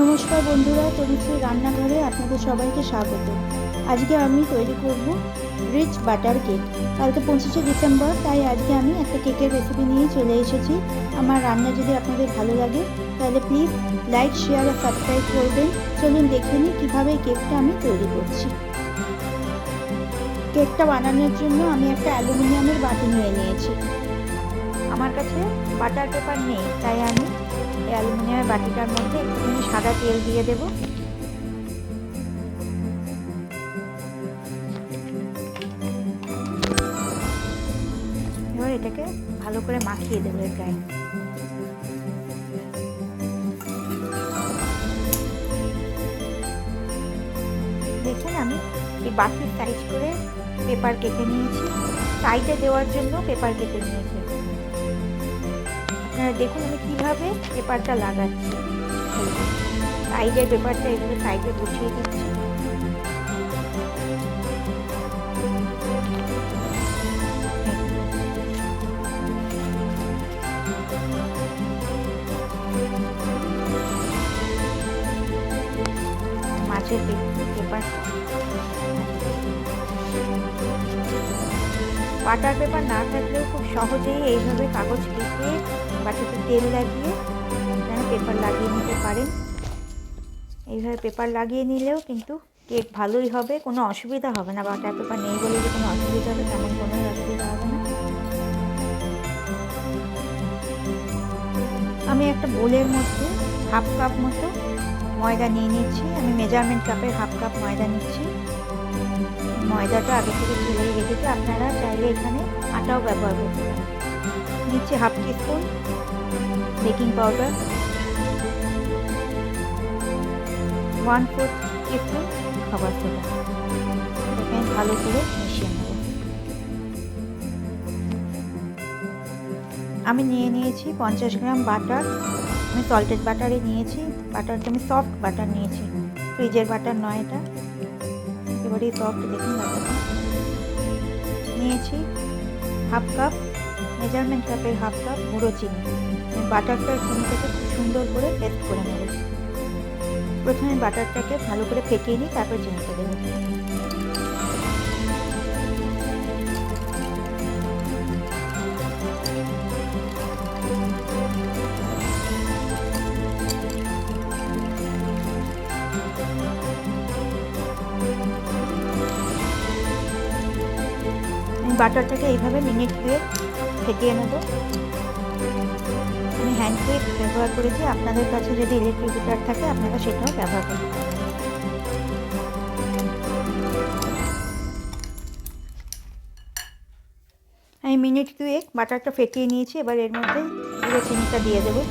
নমস্কার বন্ধুরা তরুশ্রী রান্নাঘরে আপনাদের সবাইকে স্বাগত। আজকে আমি তৈরি করব রিচ বাটার কেক কালকে পঁচিশে ডিসেম্বর, তাই আজকে আমি একটা কেকের রেসিপি নিয়ে চলে এসেছি। আমার রান্না যদি আপনাদের ভালো লাগে, তাহলে প্লিজ লাইক শেয়ার আর সাবস্ক্রাইব করবেন। চলুন দেখে নিই কীভাবে কেকটা আমি তৈরি করছি। কেকটা বানানোর জন্য আমি একটা অ্যালুমিনিয়ামের বাটি নিয়ে নিয়েছি। আমার কাছে বাটার পেপার নেই, তাই আমি অ্যালুমিনিয়ামের বাটিটার মধ্যে একটুখানি সাদা তেল দিয়ে দেব। এবার এটাকে ভালো করে মাখিয়ে দেবো এর গায়ে। দেখুন, আমি এই বাটির সাইজ করে পেপার কেটে নিয়েছি। সাইডে দেওয়ার জন্য পেপার কেটে নিয়েছি। দেখুন আমি কীভাবে পেপারটা লাগাচ্ছি। সাইডে পেপারটা এগুলো সাইডে বসিয়ে দিচ্ছি। বাটার পেপার না থাকলেও খুব সহজেই এইভাবে কাগজ কেটে বাটাতে তেল লাগিয়ে এখানে পেপার লাগিয়ে নিতে পারেন। এইভাবে পেপার লাগিয়ে নিলেও কিন্তু কেক ভালোই হবে, কোনো অসুবিধা হবে না। বাটার পেপার নেই বলে যে কোনো অসুবিধা হবে, তেমন কোনো অসুবিধা হবে না। আমি একটা বোলের মধ্যে হাফ কাপ মতো ময়দা নিয়ে নিচ্ছি। আমি মেজারমেন্ট কাপের হাফ কাপ ময়দা নিচ্ছি। ময়দাটা আগে থেকে ছেলেই রেখেছি আপনারা চাইলে এখানে আটাও ব্যবহার করতে পারেন। নিচ্ছি half teaspoon baking powder. One fourth teaspoon খাবার সোডা। আমি ভালো করে মিশিয়ে নেব। আমি নিয়ে নিয়েছি পঞ্চাশ গ্রাম বাটার। আমি সল্টেড বাটারে নিয়েছি। বাটারটা আমি সফট বাটার নিয়েছি। ফ্রিজের বাটার নয় এটা। একেবারেই সফট দেখুন নিয়েছি হাফ কাপ মেজারমেন্ট কাপের হাফ কাপ গুঁড়ো চিনি। বাটারটা চিনিটাকে খুব সুন্দর করে পেস্ট করে নেব। প্রথমে বাটারটাকে ভালো করে ফেটিয়ে নিই তারপর চিনিটা দেবো। বাটারটাকে এইভাবে মিনিট দুয়ে ফেটিয়ে নেব। আমি হ্যান্ড কুইক ব্যবহার করেছি। আপনাদের কাছে যদি ইলেকট্রিক বিটার থাকে, আপনারা সেটাও ব্যবহার করতে আমি মিনিট দুয়েক বাটারটা ফেটিয়ে নিয়েছি। এবার এর মধ্যে পুরো চিনিটা দিয়ে দেবো।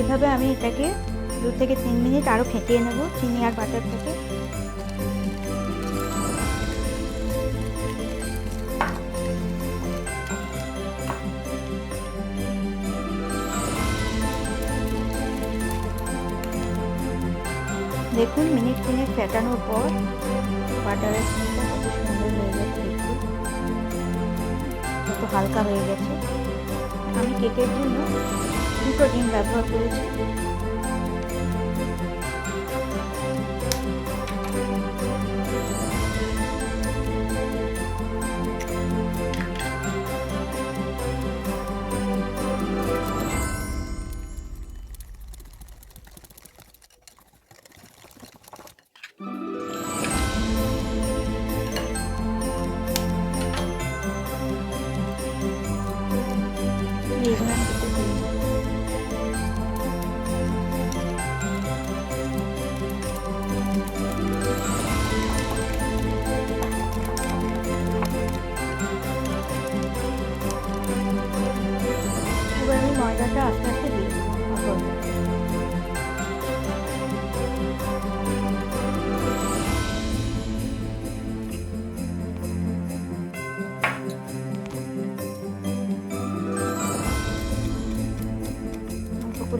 এইভাবে আমি এটাকে দু থেকে তিন মিনিট আরও ফেটিয়ে নেব, চিনি আর বাটারটাকে দেখুন, মিনিট তিনেক ফেটানোর পর বাটারের চিনিটা সুন্দর হয়ে গেছে কত হালকা হয়ে গেছে। আমি কেকের জন্য দুটো ডিম ব্যবহার করেছি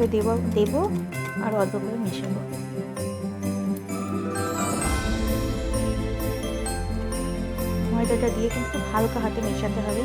করে দেব দেব আর অল্প করে মেশাবো। ময়দাটা দিয়ে কিন্তু হালকা হাতে মেশাতে হবে।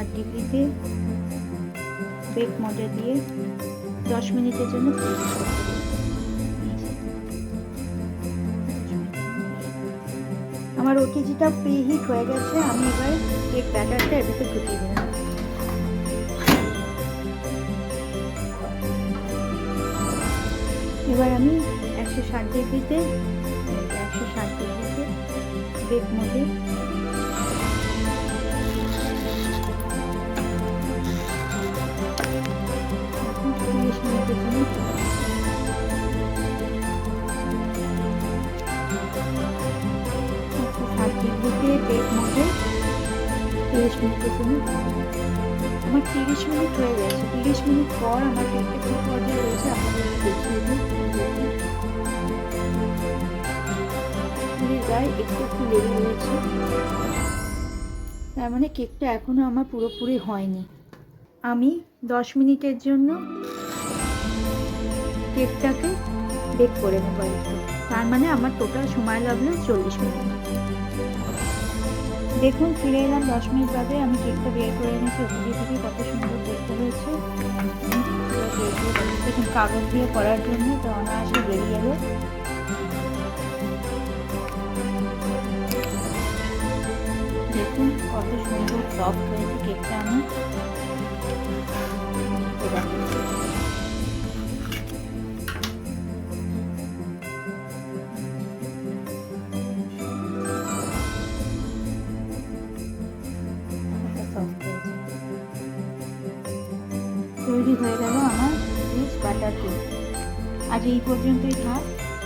ষাট ডিগ্রিতে বেক মডে দিয়ে দশ মিনিটের জন্য। আমার ওটিজিটা প্রি হিট হয়ে গেছে, আমি এবার কেক ব্যাটারটা ভিতরে ঢুকিয়ে দিলাম এবার আমি একশো ষাট ডিগ্রিতে, একশো ষাট ডিগ্রিতে বেক মোডে তিরিশ আমার তিরিশ মিনিট হয়ে গেছে তিরিশ মিনিট পর আমার কি পর্যায়ে রয়েছে আপনাদের দেখিয়ে একটু একটু তার মানে কেকটা এখনও আমার পুরোপুরি হয়নি। আমি দশ মিনিটের জন্য কেকটাকে বেক করে নেব একটু তার মানে আমার টোটাল সময় লাগল চল্লিশ মিনিট। দেখুন, ফিরে এলাম দশ মিনিট বাদে। আমি কেকটা বের করে এনেছি ওপরে থেকে কত সুন্দর দেখতে হয়েছে। আমি। দেখুন, কাগজ দিয়ে করার জন্য তো অনায়াসে বেরিয়ে এলো দেখুন, কত সুন্দর সফট হয়েছে কেকটা আমার। তৈরি হয়ে গেল আমার রিচ বাটার কেক আজ এই পর্যন্তই থাক।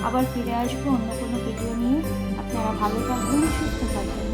আবার ফিরে আসব অন্য কোনো ভিডিও নিয়ে। আপনারা ভালো থাকবেন, সুস্থ থাকবেন।